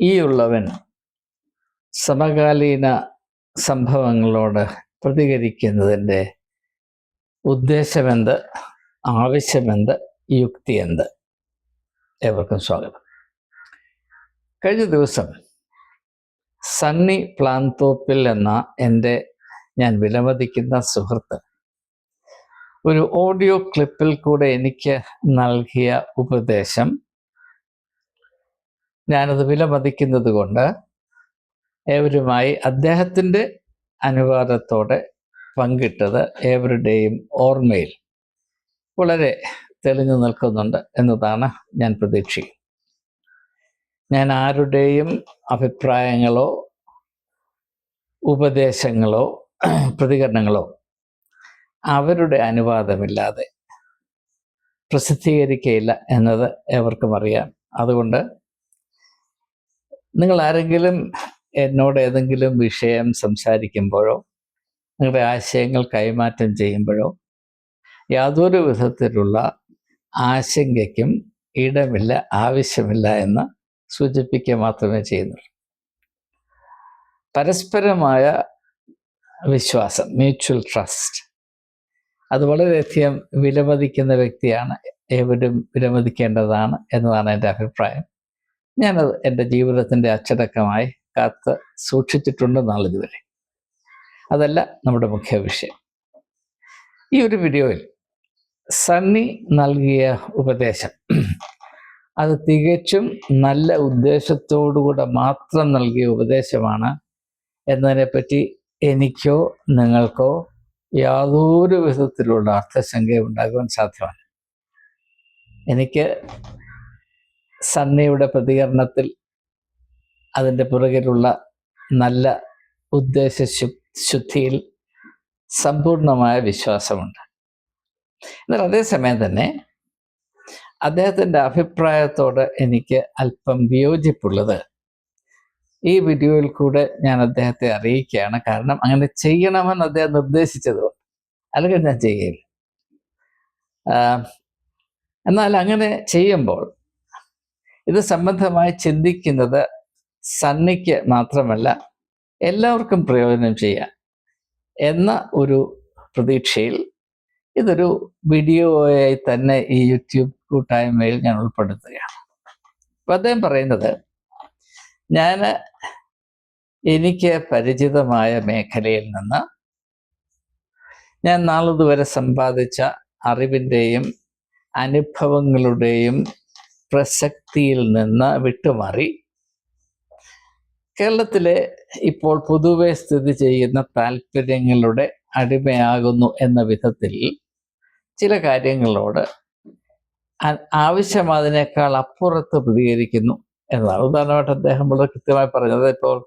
ഈ ഉള്ളവൻ സമകാലീന സംഭവങ്ങളോട് പ്രതികരിക്കുന്നതിന്റെ ഉദ്ദേശമെന്ത്? ആവശ്യമെന്ത്? യുക്തി എന്ത് ഏവർക്കും സ്വാഗതം. കഴിഞ്ഞ ദിവസം സണ്ണി പ്ലാന്തോപ്പിൽ എന്ന എന്റെ ഞാൻ വിലമതിക്കുന്ന സുഹൃത്ത് ഒരു ഓഡിയോ ക്ലിപ്പിൽ കൂടെ എനിക്ക് നൽകിയ ഉപദേശം ഞാനത് വിലമതിക്കുന്നത് കൊണ്ട് ഏവരുമായി അദ്ദേഹത്തിന്റെ അനുവാദത്തോടെ പങ്കിട്ടത് ഏവരുടെയും ഓർമ്മയിൽ വളരെ തെളിഞ്ഞു നിൽക്കുന്നുണ്ട് എന്നതാണ് ഞാൻ പ്രതീക്ഷിക്കുന്നത്. ഞാൻ ആരുടെയും അഭിപ്രായങ്ങളോ ഉപദേശങ്ങളോ പ്രതികരണങ്ങളോ അവരുടെ അനുവാദമില്ലാതെ പ്രസിദ്ധീകരിക്കയില്ല എന്നത് എവർക്കും അറിയാം. അതുകൊണ്ട് നിങ്ങൾ ആരെങ്കിലും എന്നോട് ഏതെങ്കിലും വിഷയം സംസാരിക്കുമ്പോഴോ നിങ്ങളുടെ ആശയങ്ങൾ കൈമാറ്റം ചെയ്യുമ്പോഴോ യാതൊരു വിധത്തിലുള്ള ആശങ്കയ്ക്കും ഇടമില്ല ആവശ്യമില്ല എന്ന് സൂചിപ്പിക്കുക മാത്രമേ ചെയ്യുന്നുള്ളൂ. പരസ്പരമായ വിശ്വാസം മ്യൂച്വൽ ട്രസ്റ്റ് അത് വളരെയധികം വിലമതിക്കുന്ന വ്യക്തിയാണ് ഏവരും വിലമതിക്കേണ്ടതാണ് എന്നതാണ് എന്റെ അഭിപ്രായം. ഞാനത് എന്റെ ജീവിതത്തിന്റെ അച്ചടക്കമായി കാത്ത് സൂക്ഷിച്ചിട്ടുണ്ട് നാളിതുവരെ. അതല്ല നമ്മുടെ മുഖ്യ വിഷയം. ഈ ഒരു വീഡിയോയിൽ സണ്ണി നൽകിയ ഉപദേശം. അത് തികച്ചും നല്ല ഉദ്ദേശത്തോടുകൂടെ മാത്രം നൽകിയ ഉപദേശമാണ് എന്നതിനെപ്പറ്റി എനിക്കോ നിങ്ങൾക്കോ യാതൊരു വിധത്തിലുള്ള അർത്ഥശങ്ക ഉണ്ടാകുവാൻ സാധ്യമാണ്. എനിക്ക് സണ്ണിയുടെ പ്രതികരണത്തിൽ അതിന്റെ പുറകിലുള്ള നല്ല ഉദ്ദേശ ശുദ്ധിയിൽ സമ്പൂർണമായ വിശ്വാസമുണ്ട്. എന്നാൽ അതേസമയം തന്നെ അദ്ദേഹത്തിന്റെ അഭിപ്രായത്തോട് എനിക്ക് അല്പം വിയോജിപ്പുള്ളത്. ഈ വീഡിയോയിൽ കൂടെ ഞാൻ അദ്ദേഹത്തെ അറിയിക്കുകയാണ്. കാരണം അങ്ങനെ ചെയ്യണമെന്ന് അദ്ദേഹം നിർദ്ദേശിച്ചതുകൊണ്ട് അല്ലെങ്കിൽ ഞാൻ ചെയ്യില്ല എന്നാൽ അങ്ങനെ ചെയ്യുമ്പോൾ ഇത് സംബന്ധമായി ചിന്തിക്കുന്നത് സണ്ണിക്ക് മാത്രമല്ല എല്ലാവർക്കും പ്രയോജനം ചെയ്യാം എന്ന ഒരു പ്രതീക്ഷയിൽ ഇതൊരു വീഡിയോയായി തന്നെ ഈ യൂട്യൂബ് കൂട്ടായ്മയിൽ ഞാൻ ഉൾപ്പെടുത്തുകയാണ്. അപ്പം അദ്ദേഹം പറയുന്നത് ഞാൻ എനിക്ക് പരിചിതമായ മേഖലയിൽ നിന്ന് ഞാൻ നാളിതുവരെ സമ്പാദിച്ച അറിവിന്റെയും അനുഭവങ്ങളുടെയും പ്രസക്തിയിൽ നിന്ന് വിട്ടുമാറി. കേരളത്തിലെ ഇപ്പോൾ പൊതുവെ സ്ഥിതി ചെയ്യുന്ന താല്പര്യങ്ങളുടെ അടിമയാകുന്നു എന്ന വിധത്തിൽ ചില കാര്യങ്ങളോട് ആവശ്യം അതിനേക്കാൾ അപ്പുറത്ത് പ്രതികരിക്കുന്നു എന്നതാണ് ഉദാഹരണമായിട്ട് അദ്ദേഹം വളരെ കൃത്യമായി പറഞ്ഞത് ഇപ്പോൾ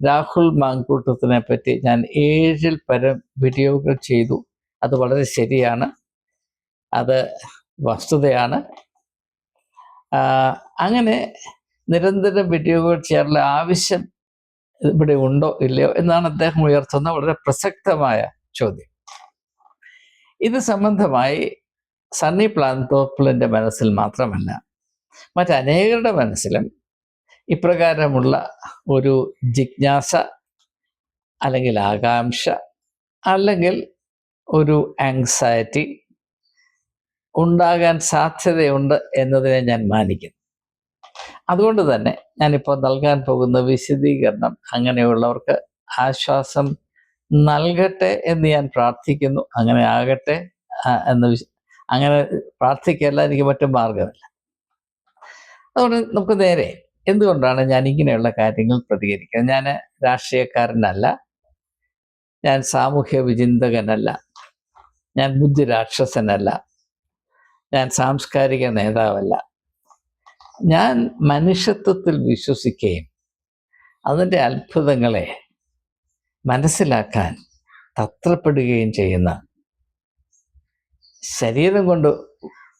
രാഹുൽ മാങ്കൂട്ടത്തിനെ പറ്റി ഞാൻ ഏഴിൽ പരം വീഡിയോകൾ ചെയ്തു. അത് വളരെ ശരിയാണ്. അത് വസ്തുതയാണ്. അങ്ങനെ നിരന്തരം വീഡിയോകൾ ചെയ്യാനുള്ള ആവശ്യം ഇവിടെ ഉണ്ടോ ഇല്ലയോ എന്നാണ് അദ്ദേഹം ഉയർത്തുന്ന വളരെ പ്രസക്തമായ ചോദ്യം. ഇത് സംബന്ധമായി സണ്ണി പ്ലാന്തോപ്പിളിന്റെ മനസ്സിൽ മാത്രമല്ല മറ്റനേകരുടെ മനസ്സിലും ഇപ്രകാരമുള്ള ഒരു ജിജ്ഞാസ അല്ലെങ്കിൽ ആകാംക്ഷ അല്ലെങ്കിൽ ഒരു ആങ്സൈറ്റി ഉണ്ടാകാൻ സാധ്യതയുണ്ട് എന്നതിനെ ഞാൻ മാനിക്കുന്നു. അതുകൊണ്ട് തന്നെ ഞാനിപ്പോൾ നൽകാൻ പോകുന്ന വിശദീകരണം അങ്ങനെയുള്ളവർക്ക് ആശ്വാസം നൽകട്ടെ എന്ന് ഞാൻ പ്രാർത്ഥിക്കുന്നു. അങ്ങനെ ആകട്ടെ എന്ന് അങ്ങനെ പ്രാർത്ഥിക്കല്ല എനിക്ക് മറ്റു മാർഗമില്ല അതുകൊണ്ട് നമുക്ക് നേരെ എന്തുകൊണ്ടാണ് ഞാൻ ഇങ്ങനെയുള്ള കാര്യങ്ങൾ പ്രതികരിക്കുന്നത്? ഞാൻ രാഷ്ട്രീയക്കാരനല്ല. ഞാൻ സാമൂഹ്യ വിചിന്തകനല്ല. ഞാൻ ബുദ്ധിരാക്ഷസനല്ല ഞാൻ സാംസ്കാരിക നേതാവല്ല. ഞാൻ മനുഷ്യത്വത്തിൽ വിശ്വസിക്കുകയും അതിന്റെ അത്ഭുതങ്ങളെ മനസ്സിലാക്കാൻ തത്രപ്പെടുകയും ചെയ്യുന്ന ശരീരം കൊണ്ട്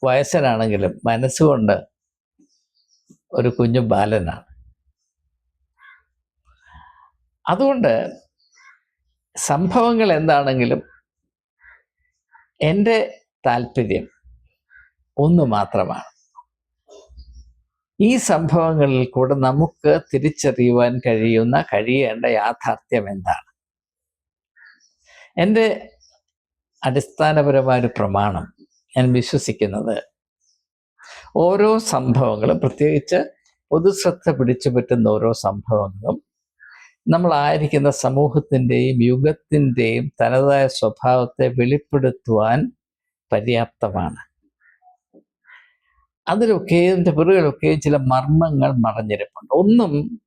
വയസ്സനാണെങ്കിലും മനസ്സുകൊണ്ട് ഒരു കുഞ്ഞു ബാലനാണ്. അതുകൊണ്ട് സംഭവങ്ങൾ എന്താണെങ്കിലും എന്റെ താല്പര്യം ഒന്ന് മാത്രമാണ്. ഈ സംഭവങ്ങളിൽ കൂടെ നമുക്ക് തിരിച്ചറിയുവാൻ കഴിയുന്ന കഴിയേണ്ട യാഥാർത്ഥ്യം എന്താണ്? എന്റെ അടിസ്ഥാനപരമായ ഒരു പ്രമാണം ഞാൻ വിശ്വസിക്കുന്നത് ഓരോ സംഭവങ്ങളും പ്രത്യേകിച്ച് പൊതുശ്രദ്ധ പിടിച്ചു പറ്റുന്ന ഓരോ സംഭവങ്ങളും നമ്മളായിരിക്കുന്ന സമൂഹത്തിന്റെയും യുഗത്തിന്റെയും തനതായ സ്വഭാവത്തെ വെളിപ്പെടുത്തുവാൻ പര്യാപ്തമാണ്. അതിലൊക്കെ ഇതിന്റെ പിറകിലൊക്കെ ചില മർമ്മങ്ങൾ മറഞ്ഞിരിപ്പുണ്ട്. ഒന്നും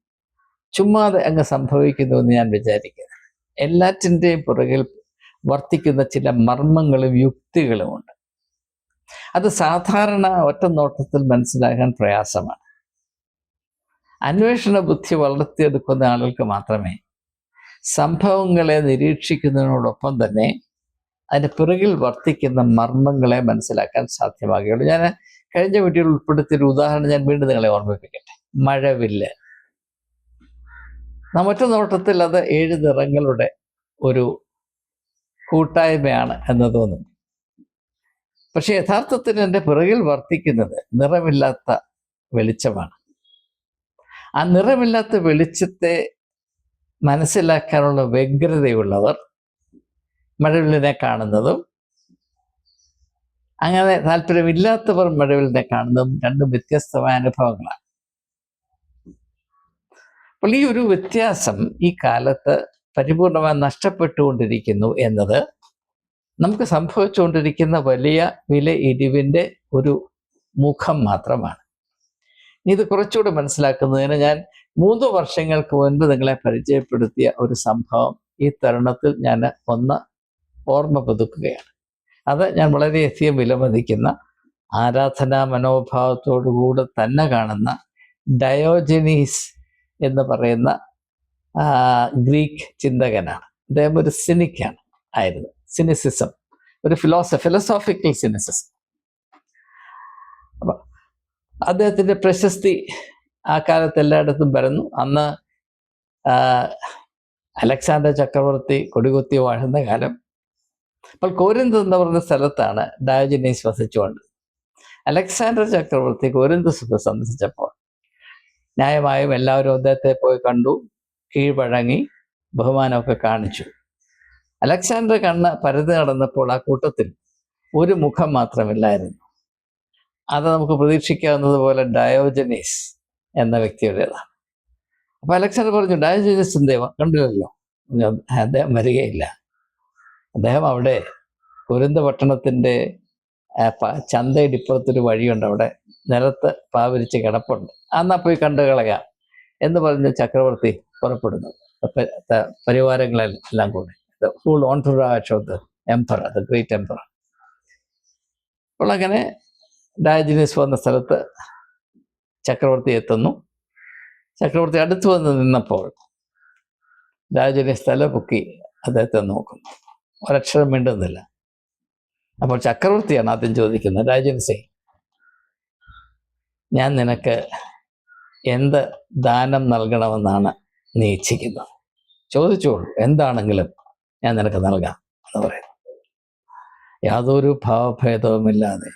ചുമ്മാതെ അങ്ങ് സംഭവിക്കുന്നു എന്ന് ഞാൻ വിചാരിക്കുന്നു എല്ലാറ്റിന്റെയും പുറകിൽ വർത്തിക്കുന്ന ചില മർമ്മങ്ങളും യുക്തികളുമുണ്ട് അത് സാധാരണ ഒറ്റ നോട്ടത്തിൽ മനസ്സിലാക്കാൻ പ്രയാസമാണ്. അന്വേഷണ ബുദ്ധി വളർത്തിയെടുക്കുന്ന ആളുകൾക്ക് മാത്രമേ സംഭവങ്ങളെ നിരീക്ഷിക്കുന്നതിനോടൊപ്പം തന്നെ അതിന്റെ പിറകിൽ വർത്തിക്കുന്ന മർമ്മങ്ങളെ മനസ്സിലാക്കാൻ സാധ്യമാകുകയുള്ളൂ. ഞാൻ കഴിഞ്ഞ വീട്ടിൽ ഉൾപ്പെടുത്തിയ ഒരു ഉദാഹരണം ഞാൻ വീണ്ടും നിങ്ങളെ ഓർമ്മിപ്പിക്കട്ടെ. മഴവില്ല. നമ്മുടെ നോട്ടത്തിൽ അത് ഏഴ് നിറങ്ങളുടെ ഒരു കൂട്ടായ്മയാണ് എന്ന് തോന്നുന്നു. പക്ഷെ യഥാർത്ഥത്തിൽ എന്റെ പിറകിൽ വർത്തിക്കുന്നത് നിറമില്ലാത്ത വെളിച്ചമാണ്. ആ നിറമില്ലാത്ത വെളിച്ചത്തെ മനസ്സിലാക്കാനുള്ള വ്യഗ്രതയുള്ളവർ മഴവില്ലിനെ കാണുന്നതും അങ്ങനെ താല്പര്യമില്ലാത്തവർ മഴവിലിനെ കാണുന്നതും രണ്ടും വ്യത്യസ്തമായ അനുഭവങ്ങളാണ്. അപ്പോൾ ഈ ഒരു വ്യത്യാസം ഈ കാലത്ത് പരിപൂർണമായി നഷ്ടപ്പെട്ടുകൊണ്ടിരിക്കുന്നു എന്നത് നമുക്ക് സംഭവിച്ചുകൊണ്ടിരിക്കുന്ന വലിയ വില ഇടിവിന്റെ ഒരു മുഖം മാത്രമാണ്. ഇത് കുറച്ചുകൂടെ മനസ്സിലാക്കുന്നതിന് ഞാൻ മൂന്ന് വർഷങ്ങൾക്ക് മുൻപ് നിങ്ങളെ പരിചയപ്പെടുത്തിയ ഒരു സംഭവം ഈ തരുണത്തിൽ ഞാൻ ഒന്ന് ഓർമ്മ പുതുക്കുകയാണ്. അത് ഞാൻ വളരെയധികം വിലമതിക്കുന്ന ആരാധനാ മനോഭാവത്തോടുകൂടെ തന്നെ കാണുന്ന ഡയോജനീസ് എന്ന് പറയുന്ന ഗ്രീക്ക് ചിന്തകനാണ്. അദ്ദേഹം ഒരു സിനിക്കാണ് ആയിരുന്നു. സിനിസിസം ഒരു ഫിലോസഫി ഫിലോസോഫിക്കൽ സിനിസിസം അപ്പൊ അദ്ദേഹത്തിന്റെ പ്രശസ്തി ആ കാലത്ത് എല്ലായിടത്തും വരുന്നു അന്ന് അലക്സാണ്ടർ ചക്രവർത്തി കൊടികുത്തി വാഴുന്ന കാലം അപ്പോൾ കോരിന്ത് എന്ന് പറയുന്ന സ്ഥലത്താണ് ഡയോജനീസ് വസിച്ചുകൊണ്ട്. അലക്സാണ്ടർ ചക്രവർത്തി കോരിന്ത് സന്ദർശിച്ചപ്പോൾ ന്യായമായും എല്ലാവരും അദ്ദേഹത്തെ പോയി കണ്ടു കീഴ്വഴങ്ങി ബഹുമാനമൊക്കെ കാണിച്ചു. അലക്സാണ്ടർ കണ്ണ് പരതി നടന്നപ്പോൾ ആ കൂട്ടത്തിൽ ഒരു മുഖം മാത്രമില്ലായിരുന്നു. അത് നമുക്ക് പ്രതീക്ഷിക്കാവുന്നത് പോലെ ഡയോജനീസ് എന്ന വ്യക്തിയുടേതാണ്. അപ്പൊ അലക്സാണ്ടർ പറഞ്ഞു ഡയോജനീസ് എന്തേവാ കണ്ടില്ലല്ലോ? അദ്ദേഹം വരികയില്ല. അദ്ദേഹം അവിടെ കുരുന്ത പട്ടണത്തിന്റെ ചന്തയിടിപ്പുറത്തൊരു വഴിയുണ്ട്. അവിടെ നിലത്ത് പാവരിച്ച് കിടപ്പുണ്ട്. അന്നാ പോയി കണ്ടു കളയാം എന്ന് പറഞ്ഞ് ചക്രവർത്തി പുറപ്പെടുന്നു. പരിവാരങ്ങളെല്ലാം കൂടെ. Full entourage of the the great emperor. അപ്പോൾ അങ്ങനെ ഡയജിനീസ് വന്ന സ്ഥലത്ത് ചക്രവർത്തി എത്തുന്നു. ചക്രവർത്തി അടുത്ത് വന്ന് നിന്നപ്പോൾ ഡയജനീസ് സ്ഥലം പൊക്കി അദ്ദേഹത്തെ നോക്കുന്നു. ഒരക്ഷരം മിണ്ടുന്നില്ല. അപ്പോൾ ചക്രവർത്തിയാണ് ആദ്യം ചോദിക്കുന്നത് ഡയജനീസേ ഞാൻ നിനക്ക് എന്ത് ദാനം നൽകണമെന്നാണ് നീ ഇച്ഛിക്കുന്നത്? ചോദിച്ചോളൂ എന്താണെങ്കിലും ഞാൻ നിനക്ക് നൽകാം എന്ന് പറയുന്നു. യാതൊരു ഭാവഭേദവുമില്ലാതെ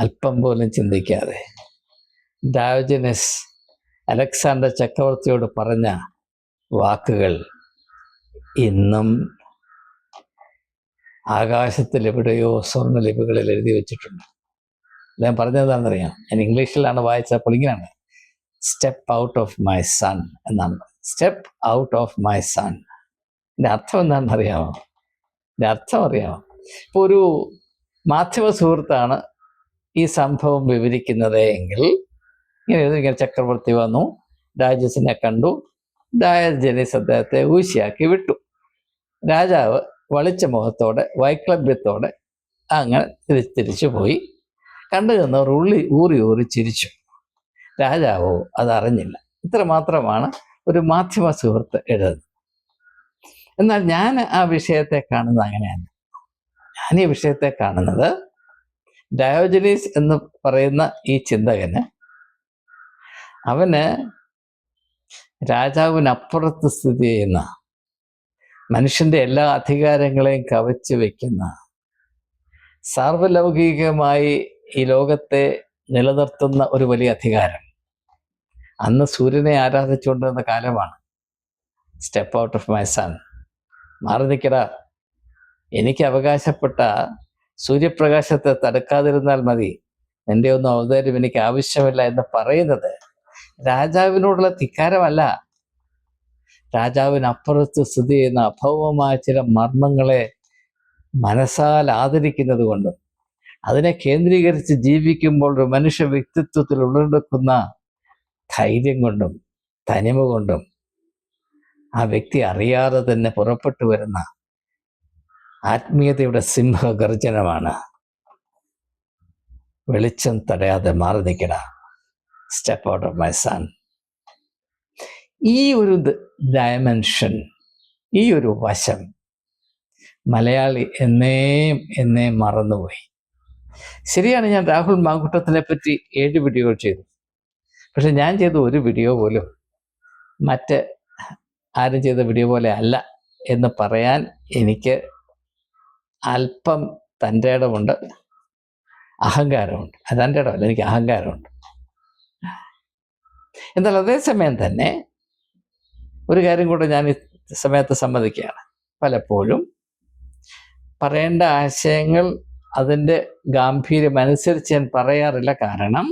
അല്പം പോലും ചിന്തിക്കാതെ ഡയോജനസ് അലക്സാണ്ടർ ചക്രവർത്തിയോട് പറഞ്ഞ വാക്കുകൾ ഇന്നും ആകാശത്തിൽ എവിടെയോ സ്വർണലിപികളിൽ എഴുതി വെച്ചിട്ടുണ്ട്. ഞാൻ പറഞ്ഞതാണെന്നറിയാം ഞാൻ ഇംഗ്ലീഷിലാണ് വായിച്ചപ്പോൾ ഇങ്ങനെയാണ്. Step out of my sun എന്നാണ്. Step out of my sun എന്റെ അർത്ഥം എന്താണെന്ന് അറിയാമോ എന്റെ അർത്ഥം അറിയാമോ? ഇപ്പോൾ ഒരു മാധ്യമ സുഹൃത്താണ് ഈ സംഭവം വിവരിക്കുന്നത് എങ്കിൽ ഇങ്ങനെ ഇങ്ങനെ ചക്രവർത്തി വന്നു രാജസിനെ കണ്ടു ഡയജനീസ് അദ്ദേഹത്തെ ഊശിയാക്കി വിട്ടു. രാജാവ് വളിച്ച മുഖത്തോടെ വൈക്ലഭ്യത്തോടെ അങ്ങനെ തിരിച്ച് പോയി. കണ്ടു നിന്നവർ ഉള്ളി ഊറി ഊറി ചിരിച്ചു. രാജാവോ അതറിഞ്ഞില്ല. ഇത്ര മാത്രമാണ് ഒരു മാധ്യമ സുഹൃത്ത് എഴുതുന്നത്. എന്നാൽ ഞാൻ ആ വിഷയത്തെ കാണുന്നത് അങ്ങനെയാണ് ഞാൻ ഈ വിഷയത്തെ കാണുന്നത് ഡയോജനീസ് എന്ന് പറയുന്ന ഈ ചിന്തകന് അവന് രാജാവിനപ്പുറത്ത് സ്ഥിതി ചെയ്യുന്ന മനുഷ്യന്റെ എല്ലാ അധികാരങ്ങളെയും കവച്ചു വെക്കുന്ന സാർവലൗകികമായി ഈ ലോകത്തെ നിലനിർത്തുന്ന ഒരു വലിയ അധികാരം. അന്ന് സൂര്യനെ ആരാധിച്ചുകൊണ്ടിരുന്ന കാലമാണ്. Step out of my sun മാറി നിൽക്കടാ. എനിക്ക് അവകാശപ്പെട്ട സൂര്യപ്രകാശത്തെ തടുക്കാതിരുന്നാൽ മതി. എന്റെ ഒന്നും അവതാരം എനിക്ക് ആവശ്യമില്ല എന്ന് പറയുന്നത് രാജാവിനോടുള്ള ധിക്കാരമല്ല. രാജാവിനപ്പുറത്ത് സ്ഥിതി ചെയ്യുന്ന അഭൗമമായ ചില മർമ്മങ്ങളെ മനസ്സാൽ ആദരിക്കുന്നത് കൊണ്ടും അതിനെ കേന്ദ്രീകരിച്ച് ജീവിക്കുമ്പോൾ ഒരു മനുഷ്യ വ്യക്തിത്വത്തിൽ ഉള്ളെടുക്കുന്ന ധൈര്യം കൊണ്ടും തനിമ കൊണ്ടും ആ വ്യക്തി അറിയാതെ തന്നെ പുറപ്പെട്ടു വരുന്ന ആത്മീയതയുടെ സിംഹഗർജനമാണ്. വെളിച്ചം തടയാതെ മാറി നിൽക്കണ step out of my sun ഈ ഒരു ഡയമെൻഷൻ ഈ ഒരു വശം മലയാളി എന്നേം എന്നേ മറന്നുപോയി. ശരിയാണ് ഞാൻ രാഹുൽ മാങ്കുട്ടത്തിനെ പറ്റി ഏഴ് വീഡിയോകൾ ചെയ്തു. പക്ഷെ ഞാൻ ചെയ്ത ഒരു വീഡിയോ പോലും മറ്റ് ആരും ചെയ്ത വീഡിയോ പോലെ അല്ല എന്ന് പറയാൻ എനിക്ക് അല്പം തന്റെ ഇടമുണ്ട് അഹങ്കാരമുണ്ട്. തന്റെ ഇടമല്ല എനിക്ക് അഹങ്കാരമുണ്ട്. എന്നാൽ അതേസമയം തന്നെ ഒരു കാര്യം കൂടെ ഞാൻ ഈ സമയത്ത് സമ്മതിക്കുകയാണ്. പലപ്പോഴും പറയേണ്ട ആശയങ്ങൾ അതിന്റെ ഗാംഭീര്യം അനുസരിച്ച് ഞാൻ പറയാറില്ല. കാരണം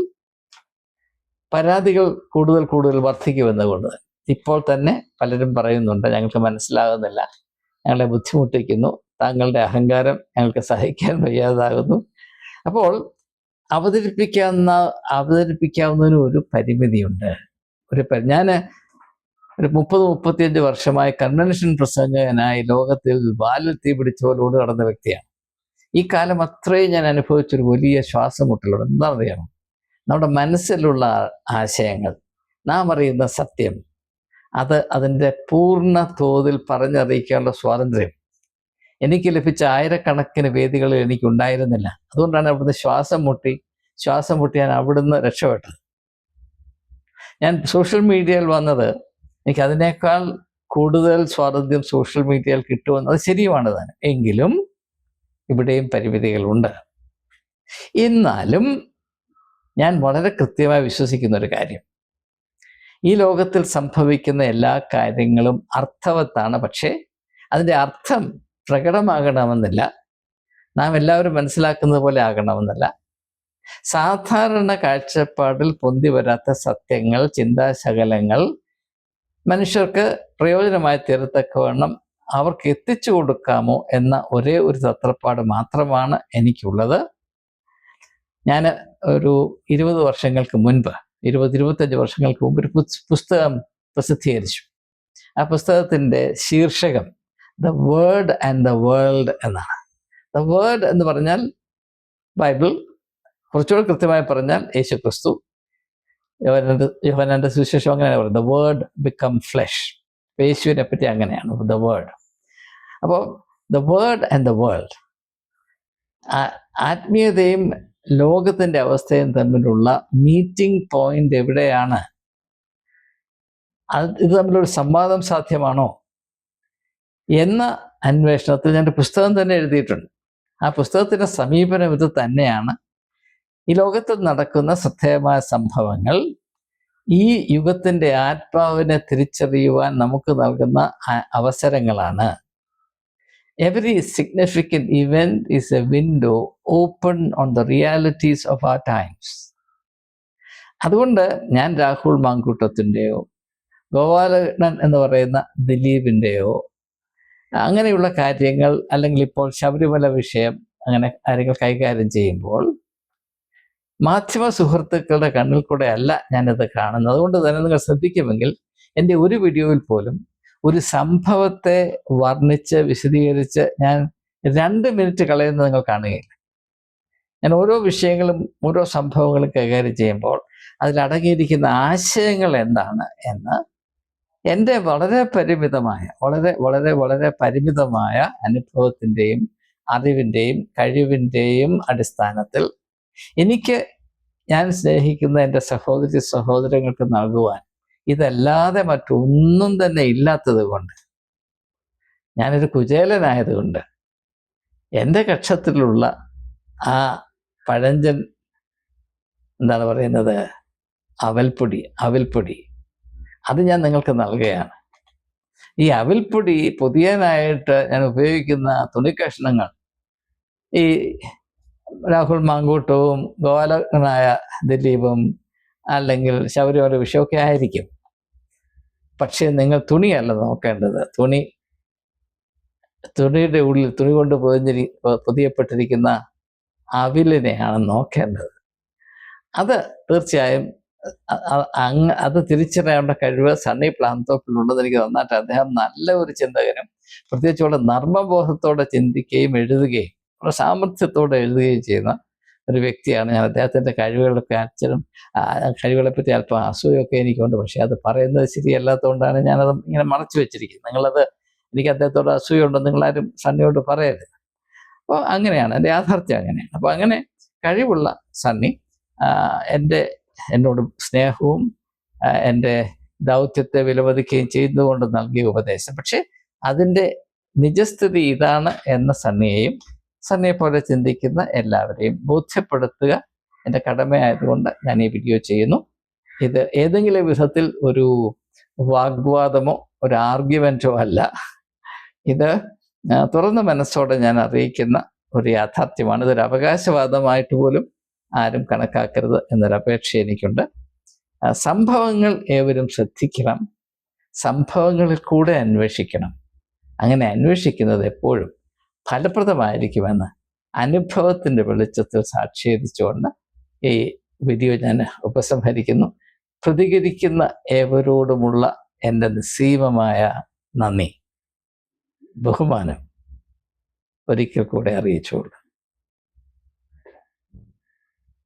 പരാതികൾ കൂടുതൽ കൂടുതൽ വർദ്ധിക്കുമെന്നുകൊണ്ട് ഇപ്പോൾ തന്നെ പലരും പറയുന്നുണ്ട്. ഞങ്ങൾക്ക് മനസ്സിലാകുന്നില്ല. ഞങ്ങളെ ബുദ്ധിമുട്ടിക്കുന്നു. താങ്കളുടെ അഹങ്കാരം ഞങ്ങൾക്ക് സഹിക്കാൻ വയ്യാതാകുന്നു. അപ്പോൾ അവതരിപ്പിക്കാവുന്ന അവതരിപ്പിക്കാവുന്നതിന് ഒരു പരിമിതിയുണ്ട്. ഒരു ഞാൻ മുപ്പത് മുപ്പത്തിയഞ്ച് വർഷമായി കൺവെൻഷൻ പ്രസംഗകനായി ലോകത്തിൽ വാലിൽ തീ നടന്ന വ്യക്തിയാണ്. ഈ കാലം അത്രയും ഞാൻ അനുഭവിച്ചൊരു വലിയ ശ്വാസമുട്ടലോട് എന്താണെന്നറിയണം നമ്മുടെ മനസ്സിലുള്ള ആശയങ്ങൾ നാം അറിയുന്ന സത്യം അത് അതിന്റെ പൂർണ തോതിൽ പറഞ്ഞറിയിക്കാനുള്ള സ്വാതന്ത്ര്യം. എനിക്ക് ലഭിച്ച ആയിരക്കണക്കിന് വേദികളിൽ എനിക്കുണ്ടായിരുന്നില്ല. അതുകൊണ്ടാണ് അവിടുന്ന് ശ്വാസം മുട്ടി ശ്വാസം മുട്ടി ഞാൻ അവിടുന്ന് രക്ഷപ്പെട്ടത്. ഞാൻ സോഷ്യൽ മീഡിയയിൽ വന്നത് എനിക്ക് അതിനേക്കാൾ കൂടുതൽ സ്വാതന്ത്ര്യം സോഷ്യൽ മീഡിയയിൽ കിട്ടുമെന്ന് അത് ശരിയുമാണ് തന്നെ എങ്കിലും ഇവിടെയും പരിമിതികളുണ്ട്. എന്നാലും ഞാൻ വളരെ കൃത്യമായി വിശ്വസിക്കുന്ന ഒരു കാര്യം. ഈ ലോകത്തിൽ സംഭവിക്കുന്ന എല്ലാ കാര്യങ്ങളും അർത്ഥവത്താണ്. പക്ഷേ അതിന്റെ അർത്ഥം പ്രകടമാകണമെന്നില്ല. നാം എല്ലാവരും മനസ്സിലാക്കുന്നത് പോലെ ആകണമെന്നില്ല. സാധാരണ കാഴ്ചപ്പാടിൽ പൊന്തി വരാത്ത സത്യങ്ങൾ ചിന്താശകലങ്ങൾ മനുഷ്യർക്ക് പ്രയോജനമായി തീരത്തക്കവണ്ണം അവർക്ക് എത്തിച്ചു കൊടുക്കാമോ എന്ന ഒരേ ഒരു തത്രപ്പാട് മാത്രമാണ് എനിക്കുള്ളത്. ഞാൻ ഒരു ഇരുപത് വർഷങ്ങൾക്ക് മുൻപ് ഇരുപത് ഇരുപത്തഞ്ച് വർഷങ്ങൾക്ക് മുമ്പ് ഒരു പുസ്തകം പ്രസിദ്ധീകരിച്ചു. ആ പുസ്തകത്തിന്റെ ശീർഷകം the word and the world എന്നാണ്. ദ വേർഡ് എന്ന് പറഞ്ഞാൽ ബൈബിൾ കുറച്ചുകൂടെ കൃത്യമായി പറഞ്ഞാൽ യേശു ക്രിസ്തു യോഹനന്റെ യോഹനന്റെ സുവിശേഷം അങ്ങനെയാണ് പറയുന്നത്. ദ വേർഡ് ബിക്കം ഫ്ലഷ് യേശുവിനെ പറ്റി അങ്ങനെയാണ്. ദ വേർഡ് അപ്പോൾ the word and the world ആത്മീയതയും ലോകത്തിന്റെ അവസ്ഥയും തമ്മിലുള്ള മീറ്റിംഗ് പോയിന്റ് എവിടെയാണ്? അത് ഇത് തമ്മിലൊരു സംവാദം സാധ്യമാണോ? എന്ന അന്വേഷണത്തിൽ ഞാൻ പുസ്തകം തന്നെ എഴുതിയിട്ടുണ്ട്. ആ പുസ്തകത്തിന്റെ സമീപനം ഇത് തന്നെയാണ്. ഈ ലോകത്ത് നടക്കുന്ന ശ്രദ്ധേയമായ സംഭവങ്ങൾ ഈ യുഗത്തിന്റെ ആത്മാവിനെ തിരിച്ചറിയുവാൻ നമുക്ക് നൽകുന്ന അവസരങ്ങളാണ്. Every significant event is a window open on the realities of ആ ടൈംസ് അതുകൊണ്ട് ഞാൻ രാഹുൽ മാങ്കൂട്ടത്തിന്റെയോ ഗോപാലകൃഷ്ണൻ എന്ന് പറയുന്ന ദിലീപിന്റെയോ അങ്ങനെയുള്ള കാര്യങ്ങൾ അല്ലെങ്കിൽ ഇപ്പോൾ ശബരിമല വിഷയം അങ്ങനെ കാര്യങ്ങൾ കൈകാര്യം ചെയ്യുമ്പോൾ മാധ്യമ സുഹൃത്തുക്കളുടെ കണ്ണിൽ കൂടെ അല്ല ഞാനിത് കാണുന്നത്. അതുകൊണ്ട് തന്നെ നിങ്ങൾ ശ്രദ്ധിക്കുമെങ്കിൽ എന്റെ ഒരു വീഡിയോയിൽ പോലും ഒരു സംഭവത്തെ വർണിച്ച് വിശദീകരിച്ച് ഞാൻ രണ്ട് മിനിറ്റ് കളയുന്നത് നിങ്ങൾ കാണുകയില്ല. ഞാൻ ഓരോ വിഷയങ്ങളും ഓരോ സംഭവങ്ങളും കൈകാര്യം ചെയ്യുമ്പോൾ അതിലടങ്ങിയിരിക്കുന്ന ആശയങ്ങൾ എന്താണ് എന്ന് എന്റെ വളരെ പരിമിതമായ വളരെ വളരെ വളരെ പരിമിതമായ അനുഭവത്തിന്റെയും അറിവിന്റെയും കഴിവിന്റെയും അടിസ്ഥാനത്തിൽ എനിക്ക് ഞാൻ സ്നേഹിക്കുന്ന എന്റെ സഹോദരി സഹോദരങ്ങൾക്ക് നൽകുവാൻ ഇതല്ലാതെ മറ്റൊന്നും തന്നെ ഇല്ലാത്തത് കൊണ്ട് ഞാനൊരു കുചേലനായതുകൊണ്ട് എന്റെ കക്ഷത്തിലുള്ള ആ പഴഞ്ചൻ എന്താണ് പറയുന്നത്? അവൽപ്പൊടി അവൽപ്പൊടി അത് ഞാൻ നിങ്ങൾക്ക് നൽകുകയാണ്. ഈ അവൽപ്പൊടി പൊതിയാനായിട്ട് ഞാൻ ഉപയോഗിക്കുന്ന തുണിക്കഷ്ണങ്ങൾ ഈ രാഹുൽ മാങ്കൂട്ടവും ഗോപാലകനായ ദിലീപും അല്ലെങ്കിൽ ശബരിമല വിഷയമൊക്കെ ആയിരിക്കും. പക്ഷേ നിങ്ങൾ തുണിയല്ല നോക്കേണ്ടത്. തുണി തുണിയുടെ ഉള്ളിൽ തുണി കൊണ്ട് പൊതിഞ്ഞിരി പൊതിയപ്പെട്ടിരിക്കുന്ന അവിലിനെയാണ് നോക്കേണ്ടത്. അത് തീർച്ചയായും അ- അ- അങ്ങ് അത് തിരിച്ചറിയേണ്ട കഴിവ് സണ്ണി പ്ലാന്തോപ്പിലുണ്ടെന്ന് എനിക്ക് നന്നായിട്ട് അദ്ദേഹം നല്ല ഒരു ചിന്തകനും പ്രത്യേകിച്ച് വളരെ നർമ്മബോധത്തോടെ ചിന്തിക്കുകയും എഴുതുകയും വളരെ സാമർഥ്യത്തോടെ എഴുതുകയും ചെയ്യുന്ന ഒരു വ്യക്തിയാണ് ഞാൻ. അദ്ദേഹത്തിന്റെ കഴിവുകളൊക്കെ അച്ഛനും ആ, കഴിവുകളെ പറ്റി അല്പം അസൂയൊക്കെ എനിക്കുണ്ട്. പക്ഷേ അത് പറയുന്നത് ശരിയല്ലാത്തതുകൊണ്ടാണ് ഞാനത് ഇങ്ങനെ മറച്ചു വെച്ചിരിക്കുന്നത്. നിങ്ങളത് എനിക്ക് അദ്ദേഹത്തോട് അസൂയുണ്ടെന്ന് നിങ്ങളാരും സണ്ണിയോട് പറയരുത്. അപ്പോൾ അങ്ങനെയാണ്. എന്റെ യാഥാർത്ഥ്യം അങ്ങനെയാണ്. അപ്പോൾ അങ്ങനെ കഴിവുള്ള സണ്ണി എന്റെ എന്നോട് സ്നേഹവും എന്റെ ദൗത്യത്തെ വിലമതിക്കുകയും ചെയ്യുന്നതുകൊണ്ട് നൽകിയ ഉപദേശം. പക്ഷേ അതിന്റെ നിജസ്ഥിതി ഇതാണ് എന്ന സണ്ണിയെയും സണ്ണിയെ പോലെ ചിന്തിക്കുന്ന എല്ലാവരെയും ബോധ്യപ്പെടുത്തുക. എന്റെ കടമയായതുകൊണ്ട് ഞാൻ ഈ വീഡിയോ ചെയ്യുന്നു. ഇത് ഏതെങ്കിലും വിധത്തിൽ ഒരു വാഗ്വാദമോ ഒരു ആർഗ്യുമെന്റോ അല്ല. ഇത് തുറന്ന മനസ്സോടെ ഞാൻ അറിയിക്കുന്ന ഒരു യാഥാർത്ഥ്യമാണ്. ഇതൊരു അവകാശവാദമായിട്ട് പോലും ആരും കണക്കാക്കരുത് എന്നൊരപേക്ഷ എനിക്കുണ്ട്. സംഭവങ്ങൾ ഏവരും ശ്രദ്ധിക്കണം. സംഭവങ്ങളിൽ കൂടെ അന്വേഷിക്കണം. അങ്ങനെ അന്വേഷിക്കുന്നത് എപ്പോഴും ഫലപ്രദമായിരിക്കുമെന്ന് അനുഭവത്തിന്റെ വെളിച്ചത്തിൽ സാക്ഷീകരിച്ചുകൊണ്ട് ഈ വീഡിയോ ഞാൻ ഉപസംഹരിക്കുന്നു. പ്രതികരിക്കുന്ന ഏവരോടുമുള്ള എന്റെ നിസ്സീമമായ നന്ദി. ബഹുമാനം. ഒരിക്കൽ കൂടെ അറിയിച്ചുകൊള്ളു.